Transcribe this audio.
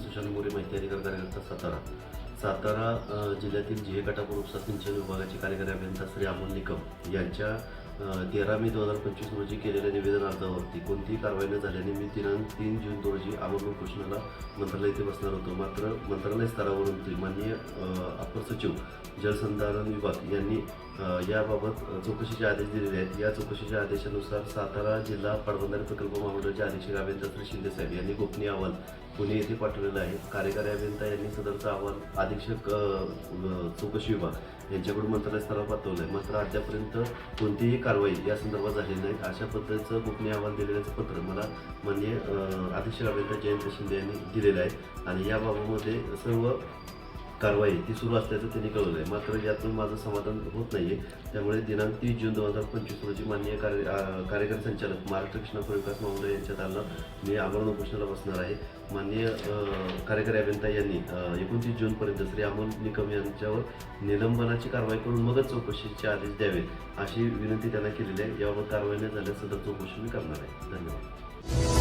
सुशांत मोरे माहिती अधिकार कार्यकर्ता सातारा. सातारा जिल्ह्यातील जिहे गटापूर सिंचन विभागाचे कार्यकारी अभियंता श्री अमोल निकम यांच्या तेरा मे दोन हजार पंचवीस रोजी केलेल्या निवेदन अर्जावरती कोणतीही कारवाई न झाल्याने मी दिनांक तीन जून रोजी आमरण कृष्णाला मंत्रालय येथे बसणार होतो. मात्र मंत्रालय स्तरावरून माननीय अपर सचिव जलसंधारण विभाग यांनी याबाबत चौकशीचे आदेश दिलेले आहेत. या चौकशीच्या आदेशानुसार सातारा जिल्हा पाटबंधारे प्रकल्प महामंडळाचे अध्यक्ष अभियंता शिंदे साहेब यांनी गोपनीय अहवाल पुणे येथे पाठवलेला आहे. कार्यकारी अभियंता यांनी सदरचा अहवाल अधीक्षक चौकशी विभाग यांच्याकडून मंत्रालय स्तरावर पाठवलं आहे. मात्र अद्यापर्यंत कोणतीही कारवाई या संदर्भात झालेली नाही. अशा पद्धतीचं गोपनीय अहवाल दिलेल्याचं पत्र मला माननीय अध्यक्ष अधीक्षक अभियंता जयंत शिंदे यांनी दिलेलं आहे. आणि याबाबतमध्ये सर्व कारवाई ती सुरू असल्याचं त्यांनी कळवलं आहे मात्र यातून माझं समाधान होत नाही आहे त्यामुळे दिनांक तीस जून दोन हजार पंचवीस रोजी माननीय कार्य कार्यक्रम संचालक महाराष्ट्र कृष्णापूर विकास महामंडळ यांच्या दालनात मी आमरण उपोषणाला बसणार आहे. माननीय कार्यकारी अभियंता यांनी एकोणतीस जूनपर्यंत श्री अमोल निकम यांच्यावर निलंबनाची कारवाई करून मगच चौकशीचे आदेश द्यावेत अशी विनंती त्यांना केलेली आहे. याबाबत कारवाई न झाल्यास सदर चौकशी मी करणार आहे. धन्यवाद.